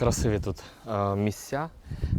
Красиві тут е, місця,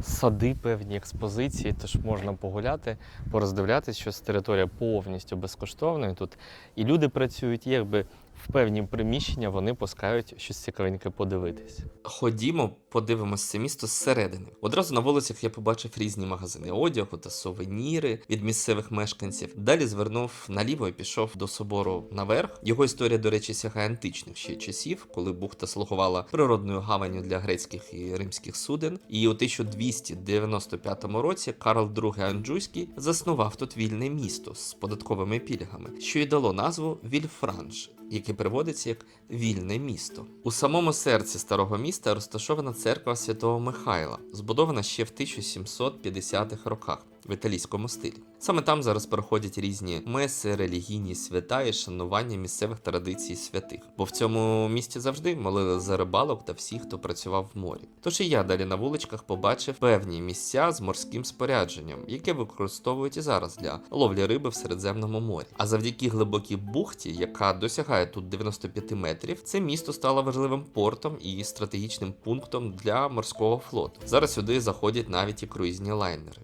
сади, певні експозиції, тож можна погуляти, пороздивлятися, що територія повністю безкоштовна. І тут і люди працюють, якби в певні приміщення вони пускають щось цікавеньке подивитись. Ходімо, подивимось це місто зсередини. Одразу на вулицях я побачив різні магазини одягу та сувеніри від місцевих мешканців. Далі звернув наліво і пішов до собору наверх. Його історія, до речі, сягає античних ще часів, коли бухта слугувала природною гаванню для грецьких і римських суден. І у 1295 році Карл II Анджуйський заснував тут вільне місто з податковими пільгами, що й дало назву Вільфранш яке переводиться як вільне місто. У самому серці старого міста розташована церква святого Михайла, збудована ще в 1750-х роках в італійському стилі. Саме там зараз проходять різні меси, релігійні свята і шанування місцевих традицій святих. Бо в цьому місті завжди молили за рибалок та всіх, хто працював в морі. Тож і я далі на вуличках побачив певні місця з морським спорядженням, яке використовують і зараз для ловлі риби в Середземному морі. А завдяки глибокій бухті, яка досягає тут 95 метрів, це місто стало важливим портом і стратегічним пунктом для морського флоту. Зараз сюди заходять навіть і круїзні лайнери.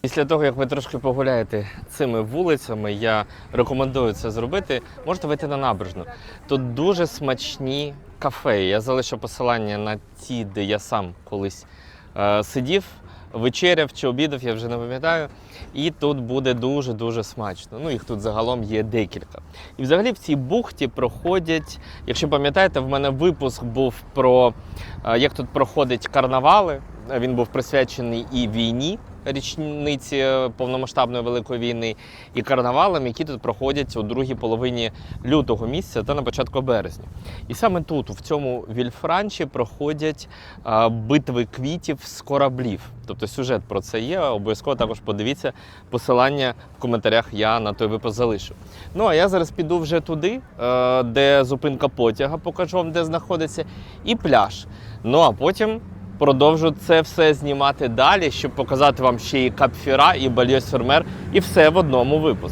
Після того, як ви трошки погуляєте цими вулицями, я рекомендую це зробити. Можете вийти на набережну. Тут дуже смачні кафе. Я залишу посилання на ті, де я сам колись е, сидів, вечеряв чи обідав, я вже не пам'ятаю. І тут буде дуже-дуже смачно. Ну, їх тут загалом є декілька. І взагалі в цій бухті проходять, якщо пам'ятаєте, в мене випуск був про е, як тут проходять карнавали. Він був присвячений і війні, річниці повномасштабної великої війни, і карнавалам, які тут проходять у другій половині лютого місяця та на початку березня. І саме тут, в цьому вільфранчі, проходять а, битви квітів з кораблів. Тобто сюжет про це є. Обов'язково також подивіться посилання в коментарях. Я на той випуск залишу. Ну а я зараз піду вже туди, де зупинка потяга, покажу вам, де знаходиться, і пляж. Ну а потім продовжу це все знімати далі, щоб показати вам ще і Капфіра, і Бальє Сюрмер, і все в одному випуску.